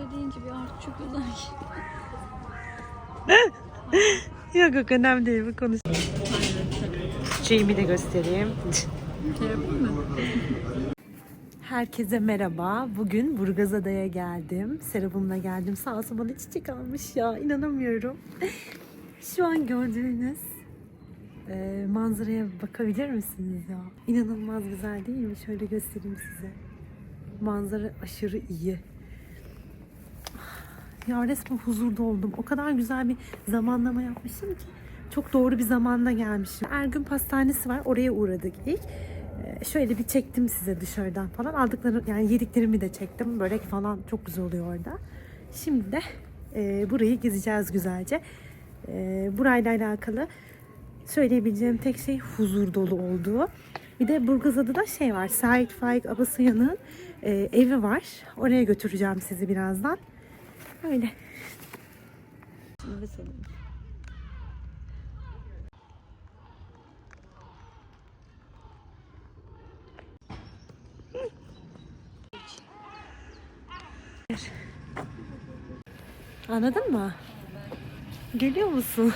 Deyince bir artık çok. Yok yok önemli değil bu konuş. Şeyimi de göstereyim. Herkese merhaba. Bugün Burgazada'ya geldim. Serap'ımla geldim. Sağ olsun bana çiçek almış ya. inanamıyorum. Şu an gördüğünüz e, manzaraya bakabilir misiniz ya? İnanılmaz güzel değil mi? Şöyle göstereyim size. Manzara aşırı iyi. Ya resmen huzurda oldum. O kadar güzel bir zamanlama yapmışım ki. Çok doğru bir zamanda gelmişim. Ergün Pastanesi var. Oraya uğradık ilk. Ee, şöyle bir çektim size dışarıdan falan. Aldıkları yani yediklerimi de çektim. Börek falan çok güzel oluyor orada. Şimdi de e, burayı gezeceğiz güzelce. E, burayla alakalı söyleyebileceğim tek şey huzur dolu olduğu. Bir de Burgazada'da şey var. Sait Faik Abasayan'ın e, evi var. Oraya götüreceğim sizi birazdan. Öyle. Anladın mı? Geliyor musun?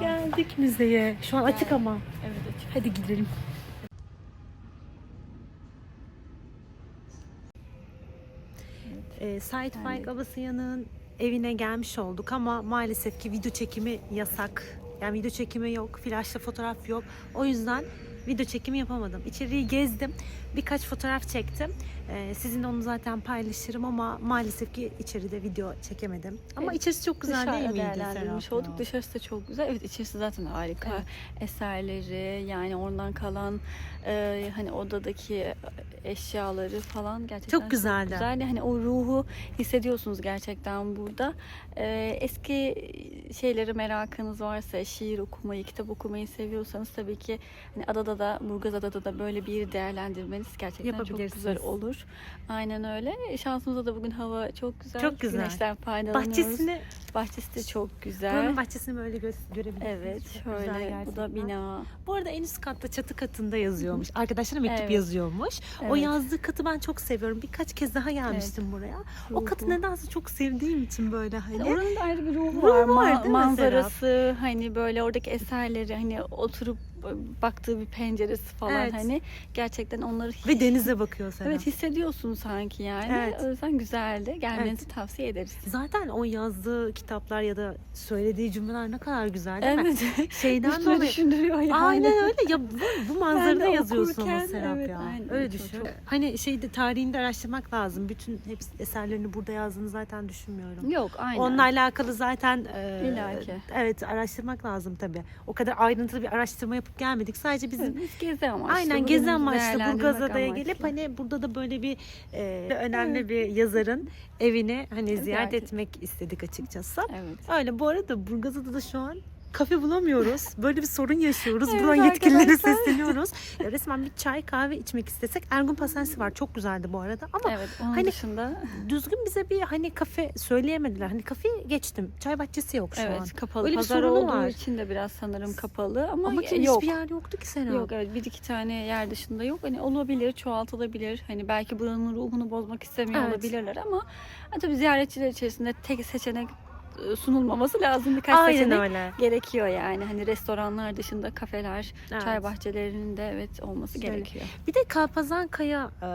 Geldik müzeye. Şu an açık ama. Evet açık. Hadi gidelim. Ee, Sait Faik Abasıyan'ın evine gelmiş olduk ama maalesef ki video çekimi yasak. Yani video çekimi yok, flaşla fotoğraf yok. O yüzden video çekimi yapamadım. İçeriği gezdim, birkaç fotoğraf çektim. Ee, sizinle onu zaten paylaşırım ama maalesef ki içeride video çekemedim. Ama Evet, içerisi çok güzel değil miydi değerlendirmiş olduk. Dışarısı da çok güzel. Evet içerisi zaten harika. Evet. Eserleri yani oradan kalan e, hani odadaki eşyaları falan gerçekten Çok güzeldi. güzel. Hani o ruhu hissediyorsunuz gerçekten burada. E, eski şeyleri merakınız varsa şiir okumayı, kitap okumayı seviyorsanız tabii ki hani adada da Burgazada'da da böyle bir değerlendirmeniz gerçekten çok güzel olur. Aynen öyle. Şansımıza da bugün hava çok güzel. Çok güzel. Güneşten faydalanıyoruz. Bahçesini, Bahçesi de çok güzel. buranın bahçesini böyle gö- görebilirsiniz. Evet, Çok şöyle bu da bina. Bu arada en üst katta çatı katında yazıyormuş. Arkadaşlara mektup Evet. yazıyormuş. O Evet. yazdığı katı ben çok seviyorum. Birkaç kez daha gelmiştim buraya. O katı Ruhu. nedense çok sevdiğim için böyle hani. Yani oranın da ayrı bir ruhu Ruhu var. var Ma- manzarası, hani böyle oradaki eserleri, hani oturup baktığı bir penceresi falan Evet. hani gerçekten onları Ve denize bakıyor Serap. Evet hissediyorsun sanki yani. Evet. O yüzden güzeldi. Gelmenizi tavsiye ederiz. Zaten o yazdığı kitaplar ya da söylediği cümleler ne kadar güzel değil mi? Evet. Şeyden Üstüne dolayı. düşündürüyor yani. Aynen öyle. Ya bu, bu manzarada yazıyorsun okurken, Serap evet, ya. aynen. Öyle düşün. çok- Hani şeyde tarihinde araştırmak lazım. Bütün hepsi eserlerini burada yazdığını zaten düşünmüyorum. Yok aynen. Onunla alakalı zaten e, evet araştırmak lazım tabii. O kadar ayrıntılı bir araştırma yapıp gelmedik. Sadece bizim biz gezi amaçlı. aynen gezi amaçlı Burgazada'ya amaçlı. gelip hani burada da böyle bir e, önemli bir yazarın evini hani ziyaret etmek istedik açıkçası. Evet. Öyle bu arada Burgazada'da şu an kafe bulamıyoruz. Böyle bir sorun yaşıyoruz. Evet Buradan yetkililere sesleniyoruz. Resmen bir çay kahve içmek istesek Ergun Pastanesi var. Çok güzeldi bu arada ama Evet, onun hani- dışında düzgün bize bir hani kafe söyleyemediler. Hani kafeyi geçtim. Çay bahçesi yok şu an. evet kapalı. Öyle bir Pazar sorunu olduğu var. için de biraz sanırım kapalı ama, Ama ki yok. hiçbir yer yoktu ki Serap. Yok evet bir iki tane yer dışında yok. Hani olabilir, çoğaltılabilir. Hani belki buranın ruhunu bozmak istemiyor Evet. olabilirler ama tabii ziyaretçiler içerisinde tek seçenek sunulmaması lazım. Birkaç Aynen seçenek öyle. gerekiyor yani. Hani restoranlar dışında kafeler, Evet. çay bahçelerinin de evet olması Şöyle. gerekiyor. Bir de Kalpazan Kaya e,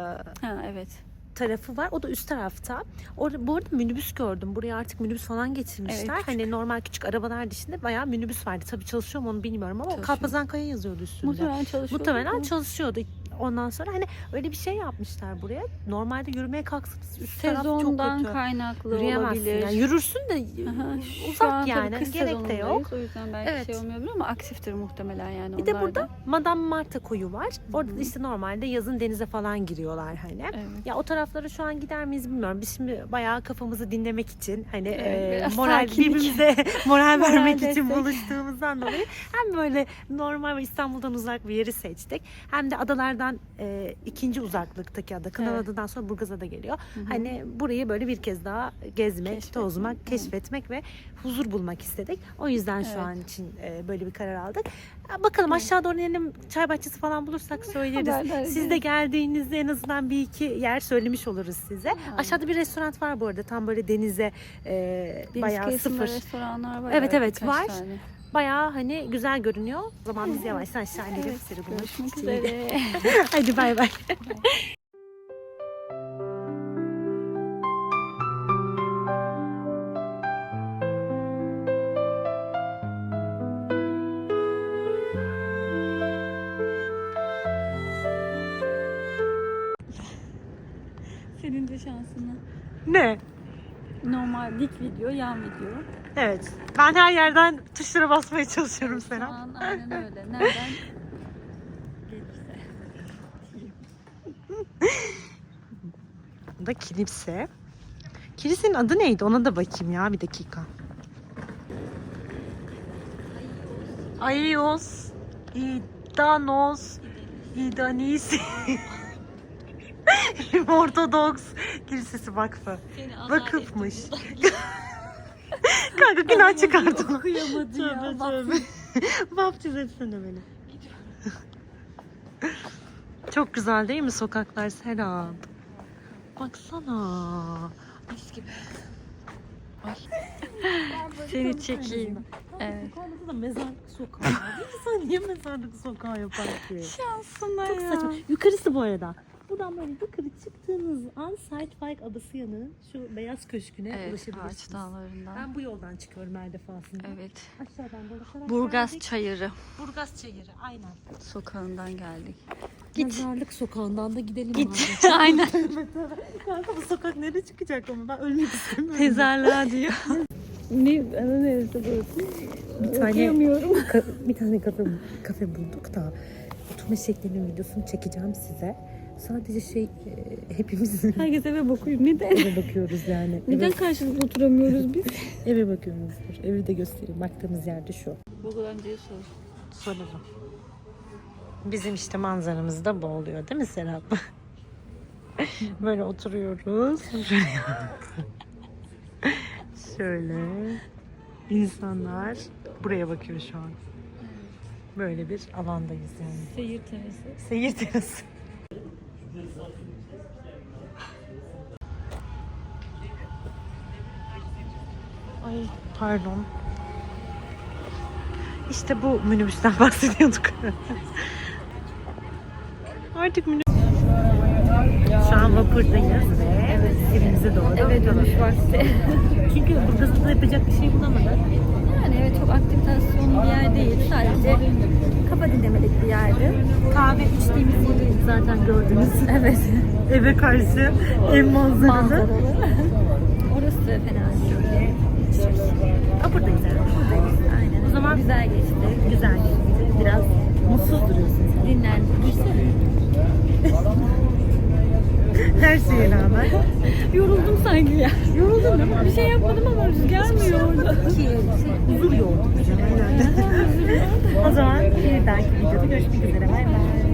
Ha evet. tarafı var. O da üst tarafta. Orada, bu arada minibüs gördüm. Buraya artık minibüs falan getirmişler. Evet, küçük. hani normal küçük arabalar dışında bayağı minibüs vardı. Tabii çalışıyor mu onu bilmiyorum ama. Kalpazan Kaya yazıyordu üstünde. Muhtemelen çalışıyor. Muhtemelen çalışıyordu. Ondan sonra hani öyle bir şey yapmışlar buraya. Normalde yürümeye kalksanız üst taraf çok Sezondan kötü. kaynaklı Yürüyemezsin. olabilir. Yani yürürsün de Aha, uzak yani. kış Gerek de yok. O yüzden belki Evet. şey olmayabilir ama aktiftir muhtemelen yani Bir de da. burada Madame Marta koyu var. Orada Hı da hı. işte normalde yazın denize falan giriyorlar hani. Evet. Ya o taraflara şu an gider miyiz bilmiyorum. Biz şimdi bayağı kafamızı dinlemek için hani Evet, e, moral sakinlik. birbirimize moral Moral vermek için buluştuğumuzdan dolayı hem böyle normal ve İstanbul'dan uzak bir yeri seçtik. Hem de adalardan Kınalada'dan e, ikinci uzaklıktaki ada. Kınalada'dan sonra Burgazada geliyor. Hani burayı böyle bir kez daha gezmek, Keşfetmek, tozmak, evet. keşfetmek ve huzur bulmak istedik. O yüzden şu Evet. an için e, böyle bir karar aldık. Bakalım aşağı doğru inelim çay bahçesi falan bulursak söyleriz. Siz de geldiğinizde en azından bir iki yer söylemiş oluruz size. Aşağıda bir restoran var bu arada. Tam böyle denize e, Deniz bayağı sıfır. restoranlar var. Evet, evet, var. tane. Bayağı hani güzel görünüyor. O zaman biz yavaştan aşağı inelim. Evet, bulmak görüşmek üzere. Hadi bay bay. Senin de şansına. Ne? Normal dik video, yan video. Evet. Ben her yerden tuşlara basmaya çalışıyorum Şu an aynen öyle. Nereden gelirse. Bu da kilise. Kilisenin adı neydi? Ona da bakayım ya bir dakika. Aios İdanos İdanis Ortodoks Kilisesi Vakfı. Vakıfmış. Kanka günah çıkardım. burada. Okuyamadı ya. Tövbe. Baptiz etsene beni. Çok güzel değil mi sokaklar Serap? Baksana. Mis gibi. Ay. Seni çekeyim. Evet. Orada da mezarlık sokağı. İnsan niye mezarlık sokağı yapar ki? Şansına Çok ya. saçma. Yukarısı bu arada. Buradan böyle yukarı çıktığınız an Sightbike adası yanı şu beyaz köşküne Evet, ağaç ulaşabilirsiniz. dağlarından. Ben bu yoldan çıkıyorum her defasında. Evet. Aşağıdan dolaşarak Burgaz geldik. Çayırı Burgaz Çayırı aynen. sokağından geldik. Git. Mezarlık sokağından da gidelim. Git. Aynen. Kanka bu sokak nereye çıkacak ama ben ölmek istemiyorum. Mezarlığa diyor. ne, ana neresi burası? bir tane ka- bir tane kafe, kafe bulduk da oturma şeklinin videosunu çekeceğim size. Sadece şey e, hepimiz Herkes eve bakıyor. Neden? eve bakıyoruz yani. Neden Eve, karşılıklı oturamıyoruz biz? eve bakıyoruz. Evi de göstereyim. Baktığımız yerde şu. Google amcaya sor. Sorarım. Bizim işte manzaramız da bu oluyor değil mi Serap? Böyle oturuyoruz. Şöyle. İnsanlar buraya bakıyor şu an. Böyle bir alandayız yani. Seyir terası. Seyir terası. Ay pardon. İşte bu minibüsten bahsediyorduk. Artık minibüs... Şu an vapurdayız ve evet. evimize doğru Eve dönüş vakti. Çünkü Burgaz'da yapacak bir şey bulamadık. Yani evet çok aktivitasyon bir yer değil. Sadece kafa dinlemelik bir yerdi. Kahve içtiğimiz yeri zaten gördünüz. Evet. Eve karşı ev manzaralı. Manzaralı. Orası da fena değil. Vapurdayız yani. Buradayız. Aynen. O zaman- güzel geçti. Güzel. Biraz mutsuz duruyorsun. Dinlendik. Her şeye rağmen. Yoruldum sanki ya. Yoruldum değil mi? Bir şey yapmadım ama rüzgar mı yordu? Ki şey, huzur yoğurdu. o zaman bir dahaki videoda görüşmek üzere. Bay bay.